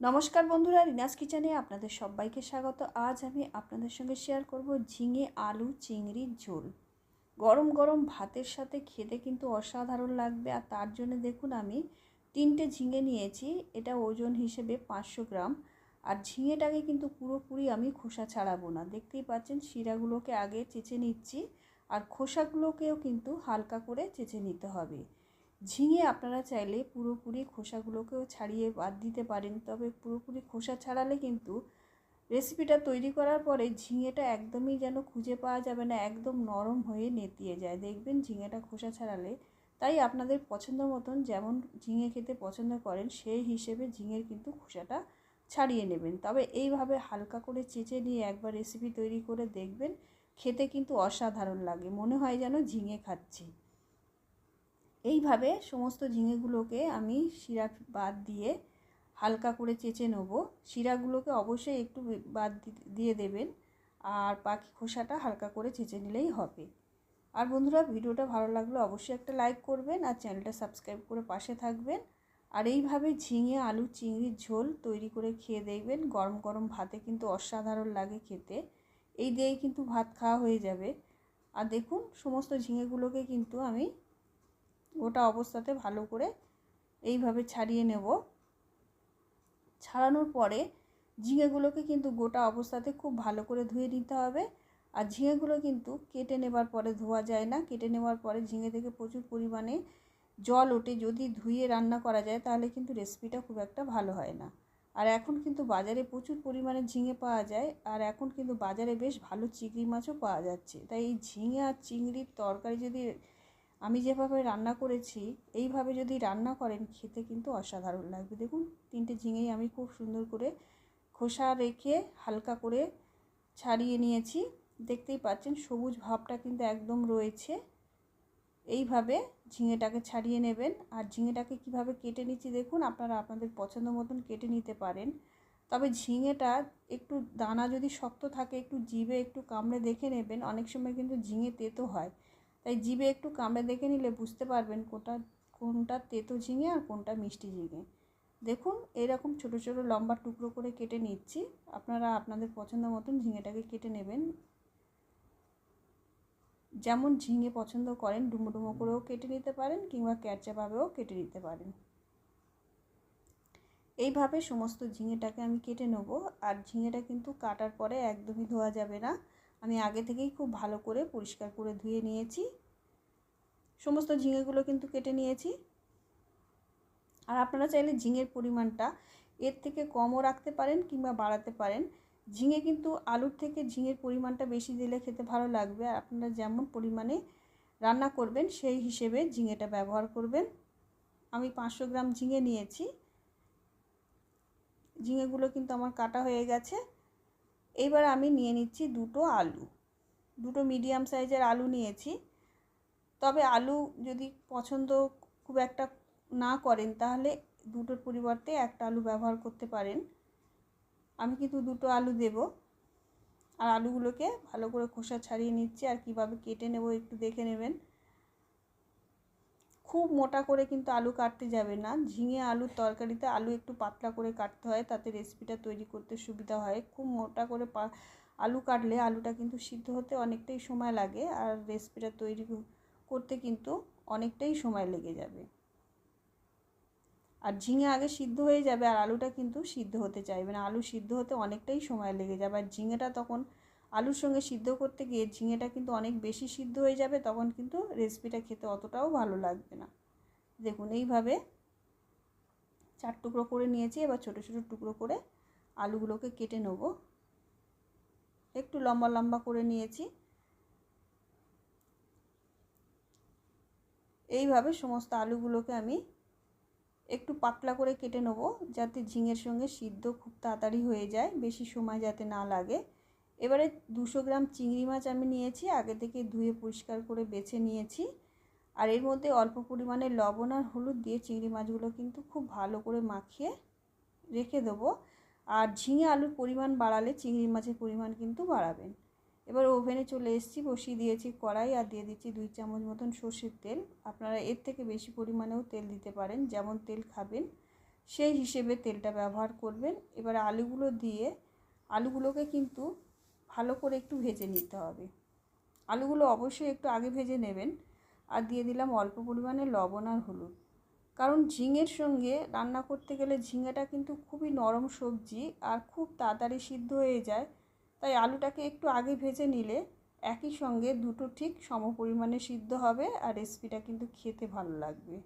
নমস্কার বন্ধুরা, রিনাস কিচেনে আপনাদের সবাইকে স্বাগত। আজ আমি আপনাদের সঙ্গে শেয়ার করব ঝিঙে, আলু চিংড়ির ঝোল। গরম গরম ভাতের সাথে খেতে কিন্তু অসাধারণ লাগবে। আর তার জন্য দেখুন, আমি তিনটে ঝিঙে নিয়েছি। এটা ওজন হিসেবে পাঁচশো গ্রাম। আর ঝিঙেটাকে কিন্তু পুরোপুরি আমি খোসা ছাড়াবো না। দেখতেই পাচ্ছেন, শিরাগুলোকে আগে চেঁচে নিচ্ছি। আর খোসাগুলোকেও কিন্তু হালকা করে চেঁচে নিতে হবে। ঝিঙে আপনারা চাইলে পুরোপুরি খোসাগুলোকেও ছাড়িয়ে বাদ দিতে পারেন। তবে পুরোপুরি খোসা ছাড়ালে কিন্তু রেসিপিটা তৈরি করার পরে ঝিঙেটা একদমই যেন খুঁজে পাওয়া যাবে না, একদম নরম হয়ে নেতিয়ে যায়। দেখবেন ঝিঙেটা খোসা ছাড়ালে তাই আপনাদের পছন্দ মতন যেমন ঝিঙে খেতে পছন্দ করেন, সেই হিসেবে ঝিঙের কিন্তু খোসাটা ছাড়িয়ে নেবেন। তবে এইভাবে হালকা করে চেঁচে নিয়ে একবার রেসিপি তৈরি করে দেখবেন, খেতে কিন্তু অসাধারণ লাগে। মনে হয় যেন ঝিঙে খাচ্ছি। এইভাবে সমস্ত ঝিঙেগুলোকে আমি শিরা বাদ দিয়ে হালকা করে চেঁচে নেব। শিরাগুলোকে অবশ্যই একটু বাদ দিয়ে দেবেন। আর পাখি খোসাটা হালকা করে চেঁচে নিলেই হবে। আর বন্ধুরা, ভিডিওটা ভালো লাগলে অবশ্যই একটা লাইক করবেন আর চ্যানেলটা সাবস্ক্রাইব করে পাশে থাকবেন। আর এইভাবে ঝিঙে, আলু, চিংড়ির ঝোল তৈরি করে খেয়ে দেখবেন। গরম গরম ভাতে কিন্তু অসাধারণ লাগে খেতে। এই দিয়েই কিন্তু ভাত খাওয়া হয়ে যাবে। আর দেখুন, সমস্ত ঝিঙেগুলোকে কিন্তু আমি গোটা অবস্থাতে ভালো করে এইভাবে ছাড়িয়ে নেব। ছাড়ানোর পরে ঝিঙেগুলোকে কিন্তু গোটা অবস্থাতে খুব ভালো করে ধুয়ে নিতে হবে। আর ঝিঙেগুলো কিন্তু কেটে নেবার পরে ধোয়া যায় না। কেটে নেওয়ার পরে ঝিঙে থেকে প্রচুর পরিমাণে জল ওঠে। যদি ধুয়ে রান্না করা যায় তাহলে কিন্তু রেসিপিটা খুব একটা ভালো হয় না। আর এখন কিন্তু বাজারে প্রচুর পরিমাণে ঝিঙে পাওয়া যায়। আর এখন কিন্তু বাজারে বেশ ভালো চিংড়ি মাছও পাওয়া যাচ্ছে। তাই এই ঝিঙে আর চিংড়ির তরকারি যদি আমি যেভাবে রান্না করেছি, এইভাবে যদি রান্না করেন, খেতে কিন্তু অসাধারণ লাগবে। দেখুন, তিনটে ঝিঙেই আমি খুব সুন্দর করে খোসা রেখে হালকা করে ছাড়িয়ে নিয়েছি। দেখতেই পাচ্ছেন, সবুজ ভাবটা কিন্তু একদম রয়েছে। এইভাবে ঝিঙেটাকে ছাড়িয়ে নেবেন। আর ঝিঙেটাকে কীভাবে কেটে নিচ্ছি, দেখুন, আপনারা আপনাদের পছন্দ মতন কেটে নিতে পারেন। তবে ঝিঙেটা একটু দানা যদি শক্ত থাকে, একটু জিভে একটু কামড়ে দেখে নেবেন, অনেক সময় কিন্তু ঝিঙে তেতো হয়। তাই জিভে একটু কামড়ে দেখে নিলে বুঝতে পারবেন কোনটা কোনটা তেতো ঝিঙে আর কোনটা মিষ্টি ঝিঙে। দেখুন, এরকম ছোট ছোট লম্বা টুকরো করে কেটে নিচ্ছি। আপনারা আপনাদের পছন্দ মতন ঝিঙেটাকে কেটে নেবেন। যেমন ঝিঙে পছন্দ করেন, ডুমো ডুমো করেও কেটে নিতে পারেন কিংবা ক্যারচাভাবেও কেটে নিতে পারেন। এইভাবে সমস্ত ঝিঙেটাকে আমি কেটে নেব। আর ঝিঙেটা কিন্তু কাটার পরে একদমই ধোয়া যাবে না। আমি আগে থেকেই খুব ভালো করে পরিষ্কার করে ধুয়ে নিয়েছি। সমস্ত ঝিঙেগুলো কিন্তু কেটে নিয়েছি। আর আপনারা চাইলে ঝিঙের পরিমাণটা এর থেকে কমও রাখতে পারেন কিংবা বাড়াতে পারেন। ঝিঙে কিন্তু আলুর থেকে ঝিঙের পরিমাণটা বেশি দিলে খেতে ভালো লাগবে। আর আপনারা যেমন পরিমাণে রান্না করবেন, সেই হিসেবে ঝিঙেটা ব্যবহার করবেন। আমি পাঁচশো গ্রাম ঝিঙে নিয়েছি। ঝিঙেগুলো কিন্তু আমার কাটা হয়ে গেছে। এইবার আমি নিয়ে নিচ্ছি দুটো আলু। দুটো মিডিয়াম সাইজের আলু নিয়েছি। তবে আলু যদি পছন্দ খুব একটা না করেন, তাহলে দুটোর পরিবর্তে একটা আলু ব্যবহার করতে পারেন। আমি কিন্তু দুটো আলু দেব। আর আলুগুলোকে ভালো করে খোসা ছাড়িয়ে নিচ্ছি। আর কীভাবে কেটে নেব একটু দেখে নেবেন। খুব মোটা করে কিন্তু আলু কাটতে যাবে না। ঝিঙে আলুর তরকারিতে আলু একটু পাতলা করে কাটতে হয়, তাতে রেসিপিটা তৈরি করতে সুবিধা হয়। খুব মোটা করে পা, আলু কাটলে আলুটা কিন্তু সিদ্ধ হতে অনেকটাই সময় লাগে আর রেসিপিটা তৈরি করতে কিন্তু অনেকটাই সময় লেগে যাবে। আর ঝিঙে আগে সিদ্ধ হয়ে যাবে আর আলুটা কিন্তু সিদ্ধ হতে চাইবে না। আলু সিদ্ধ হতে অনেকটাই সময় লেগে যাবে। আর ঝিঙেটা তখন আলুর সঙ্গে সিদ্ধ করতে গিয়ে ঝিঙেটা কিন্তু অনেক বেশি সিদ্ধ হয়ে যাবে, তখন কিন্তু রেসিপিটা খেতে অতটাও ভালো লাগবে না। দেখুন, এইভাবে চার টুকরো করে নিয়েছি, এবার ছোটো ছোটো টুকরো করে আলুগুলোকে কেটে নেব। একটু লম্বা লম্বা করে নিয়েছি। এইভাবে সমস্ত আলুগুলোকে আমি একটু পাতলা করে কেটে নেব, যাতে ঝিঙের সঙ্গে সিদ্ধ খুব তাড়াতাড়ি হয়ে যায়, বেশি সময় যাতে না লাগে। এবারে দুশো গ্রাম চিংড়ি মাছ আমি নিয়েছি, আগে থেকে ধুয়ে পরিষ্কার করে বেছে নিয়েছি। আর এর মধ্যে অল্প পরিমাণে লবণ আর হলুদ দিয়ে চিংড়ি মাছগুলো কিন্তু খুব ভালো করে মাখিয়ে রেখে দেবো। আর ঝিঙে আলুর পরিমাণ বাড়ালে চিংড়ি মাছের পরিমাণ কিন্তু বাড়াবেন এবার ওভেনে চলে এসেছি, বসিয়ে দিয়েছি কড়াই আর দিয়ে দিচ্ছি দুই চামচ মতন সর্ষের তেল। আপনারা এর থেকে বেশি পরিমাণেও তেল দিতে পারেন, যেমন তেল খাবেন সেই হিসেবে তেলটা ব্যবহার করবেন। এবার আলুগুলো দিয়ে, আলুগুলোকে কিন্তু ভালো করে একটু ভেজে নিতে হবে। আলুগুলো অবশ্যই একটু আগে ভেজে নেবেন আর দিয়ে দিলাম অল্প পরিমাণে লবণ আর হলুদ। কারণ ঝিঙের সঙ্গে রান্না করতে গেলে ঝিঙেটা কিন্তু খুবই নরম সবজি আর খুব তাড়াতাড়ি সিদ্ধ হয়ে যায়। তাই আলুটাকে একটু আগে ভেজে নিলে একই সঙ্গে দুটো ঠিক সম পরিমাণে সিদ্ধ হবে আর রেসিপিটা কিন্তু খেতে ভালো লাগবে।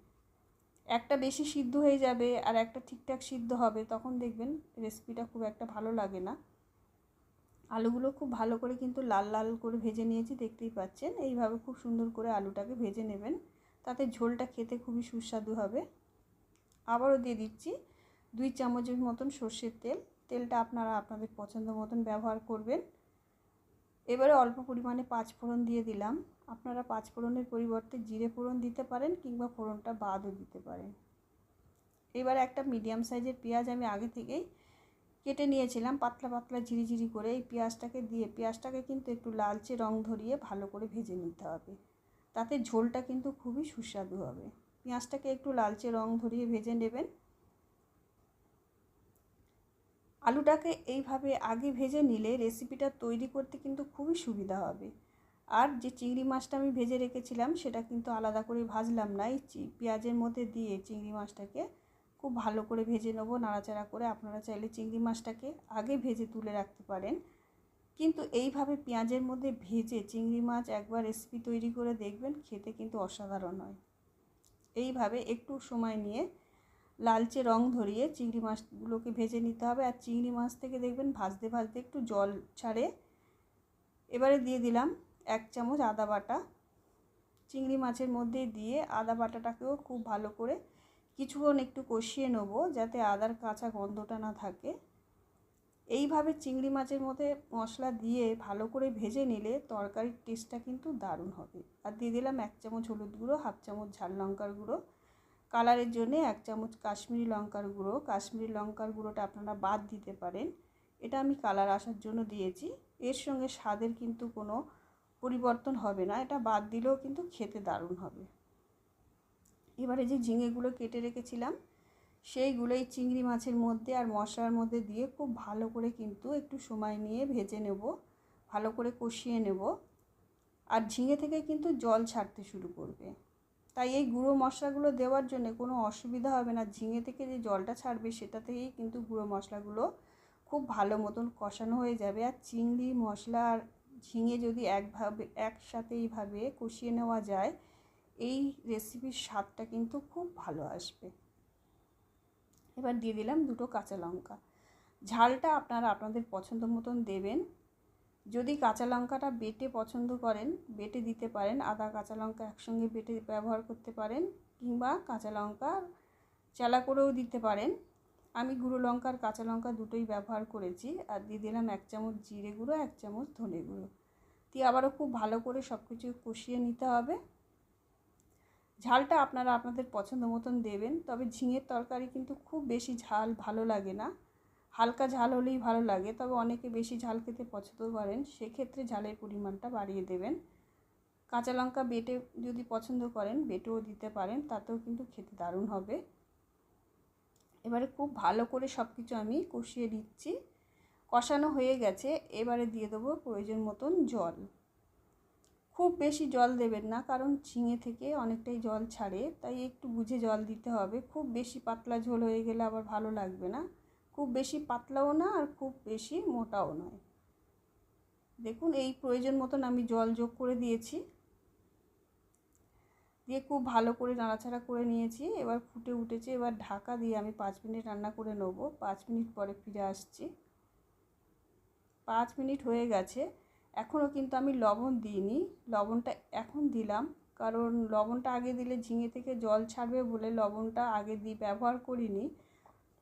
একটা বেশি সিদ্ধ হয়ে যাবে আর একটা ঠিকঠাক সিদ্ধ হবে, তখন দেখবেন রেসিপিটা খুব একটা ভালো লাগে না। আলুগুলো খুব ভালো করে কিন্তু লাল লাল করে ভেজে নিয়েছি, দেখতেই পাচ্ছেন। এইভাবে খুব সুন্দর করে আলুটাকে ভেজে নেবেন। তাতে ঝোলটা খেতে খুবই সুস্বাদু হবে। আবারও দিয়ে দিচ্ছি দুই চামচের মতন সর্ষের তেল। তেলটা আপনারা আপনাদের পছন্দ মতন ব্যবহার করবেন। এবারে অল্প পরিমাণে পাঁচ ফোড়ন দিয়ে দিলাম। আপনারা পাঁচ ফোড়নের পরিবর্তে জিরে ফোড়ন দিতে পারেন কিংবা ফোড়নটা বাদও দিতে পারেন। এবারে একটা মিডিয়াম সাইজের পেঁয়াজ আমি আগে থেকেই কেটে নিয়েছিলাম পাতলা পাতলা ঝিরিঝিরি করে এই পেঁয়াজটাকে দিয়ে, পেঁয়াজটাকে কিন্তু একটু লালচে রং ধরিয়ে ভালো করে ভেজে নিতে হবে। তাতে ঝোলটা কিন্তু খুবই সুস্বাদু হবে। পেঁয়াজটাকে একটু লালচে রং ধরিয়ে ভেজে নেবেন। আলুটাকে এইভাবে আগে ভেজে নিলে রেসিপিটা তৈরি করতে কিন্তু খুবই সুবিধা হবে। আর যে চিংড়ি মাছটা আমি ভেজে রেখেছিলাম সেটা কিন্তু আলাদা করে ভাজলাম না। এই পেঁয়াজের মধ্যে দিয়ে চিংড়ি মাছটাকে খুব ভালো করে ভেজে নেব, নাড়াচাড়া করে। আপনারা চাইলে চিংড়ি মাছটাকে আগে ভেজে তুলে রাখতে পারেন। কিন্তু এইভাবে পেঁয়াজের মধ্যে ভেজে চিংড়ি মাছ একবার রেসিপি তৈরি করে দেখবেন, খেতে কিন্তু অসাধারণ হয়। এইভাবে একটু সময় নিয়ে লালচে রং ধরিয়ে চিংড়ি মাছগুলোকে ভেজে নিতে হবে। আর চিংড়ি মাছ থেকে দেখবেন ভাজতে ভাজতে একটু জল ছাড়ে। এবারে দিয়ে দিলাম এক চামচ আদা বাটা। চিংড়ি মাছের মধ্যে দিয়ে আদা বাটাটাকেও খুব ভালো করে কিছুক্ষণ একটু কষিয়ে নেব যাতে আদার কাঁচা গন্ধটা না থাকে। এইভাবে চিংড়ি মাছের মধ্যে মশলা দিয়ে ভালো করে ভেজে নিলে তরকারির টেস্টটা কিন্তু দারুণ হবে। আর দিয়ে দিলাম এক চামচ হলুদ গুঁড়ো, হাফ চামচ ঝাল লঙ্কার গুঁড়ো। কালারের জন্যে এক চামচ কাশ্মীরি লঙ্কার গুঁড়ো। কাশ্মীরি লঙ্কার গুঁড়োটা আপনারা বাদ দিতে পারেন। এটা আমি কালার আসার জন্য দিয়েছি। এর সঙ্গে স্বাদের কিন্তু কোনো পরিবর্তন হবে না। এটা বাদ দিলেও কিন্তু খেতে দারুণ হবে। এবারে যে ঝিঙেগুলো কেটে রেখেছিলাম, সেইগুলোই চিংড়ি মাছের মধ্যে আর মশলার মধ্যে দিয়ে খুব ভালো করে কিন্তু একটু সময় নিয়ে ভেজে নেব, ভালো করে কষিয়ে নেব। আর ঝিঙে থেকে কিন্তু জল ছাড়তে শুরু করবে। তাই এই গুঁড়ো মশলাগুলো দেওয়ার জন্য কোনো অসুবিধা হবে না, ঝিঙে থেকে যে জলটা ছাড়বে সেটা থেকেই কিন্তু গুঁড়ো মশলাগুলো খুব ভালো মতন কষানো হয়ে যাবে। আর চিংড়ি মশলা আর ঝিঙে যদি একভাবে, একসাথে এইভাবে কষিয়ে নেওয়া যায় এই রেসিপির স্বাদটা কিন্তু খুব ভালো আসবে। এবার দিয়ে দিলাম দুটো কাঁচা লঙ্কা। ঝালটা আপনারা আপনাদের পছন্দ মতন দেবেন। যদি কাঁচা লঙ্কাটা বেটে পছন্দ করেন, বেটে দিতে পারেন, আদা, কাঁচা লঙ্কা একসঙ্গে বেটে ব্যবহার করতে পারেন কিংবা কাঁচা লঙ্কা চালা করেও দিতে পারেন। আমি গুঁড়ো লঙ্কার কাঁচা লঙ্কা দুটোই ব্যবহার করেছি আর দিয়ে দিলাম এক চামচ জিরে গুঁড়ো, এক চামচ ধনে গুঁড়ো। দিয়ে আবারও খুব ভালো করে সব কিছু কষিয়ে নিতে হবে। ঝালটা আপনারা আপনাদের পছন্দ মতন দেবেন, তবে ঝিঙের তরকারি কিন্তু খুব বেশি ঝাল ভালো লাগে না। হালকা ঝাল হলেই ভালো লাগে, তবে অনেকে বেশি ঝাল খেতে পছন্দ করেন, সেক্ষেত্রে ঝালের পরিমাণটা বাড়িয়ে দেবেন। কাঁচা লঙ্কা বেটে যদি পছন্দ করেন, বেটেও দিতে পারেন, তাতেও কিন্তু খেতে দারুণ হবে। এবারে খুব ভালো করে সব কিছু আমি কষিয়ে দিচ্ছি কষানো হয়ে গেছে, এবারে দিয়ে দেবো প্রয়োজন মতন জল। খুব বেশি জল দেবেন না, কারণ ঝিঙে থেকে অনেকটাই জল ছাড়ে, তাই একটু বুঝে জল দিতে হবে। খুব বেশি পাতলা ঝোল হয়ে গেলে আবার ভালো লাগবে না। খুব বেশি পাতলাও না আর খুব বেশি মোটাও নয়। দেখুন, এই প্রয়োজন মতন আমি জল যোগ করে দিয়েছি। দিয়ে খুব ভালো করে নাড়াচাড়া করে নিয়েছি। এবার ফুটে উঠেছে, এবার ঢাকা দিয়ে আমি পাঁচ মিনিট রান্না করে নেব। পাঁচ মিনিট পরে ফিরে আসছি। পাঁচ মিনিট হয়ে গেছে। এখনও কিন্তু আমি লবণ দিইনি। লবণটা এখন দিলাম, কারণ লবণটা আগে দিলে ঝিঙে থেকে জল ছাড়বে বলে লবণটা আগে দিয়ে ব্যবহার করিনি।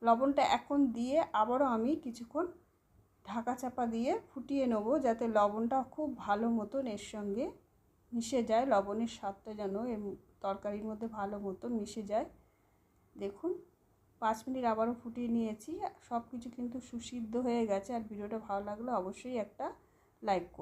লবণটা এখন দিয়ে আবারও আমি কিছুক্ষণ ঢাকা চাপা দিয়ে ফুটিয়ে নেব যাতে লবণটা খুব ভালো মতন এর সঙ্গে মিশে যায়। লবণের স্বাদটা যেন এর তরকারির মধ্যে ভালো মতন মিশে যায়। দেখুন, পাঁচ মিনিট আবারও ফুটিয়ে নিয়েছি। সব কিছু কিন্তু সুসিদ্ধ হয়ে গেছে। আর ভিডিওটা ভালো লাগলে অবশ্যই একটা লাইক করুন।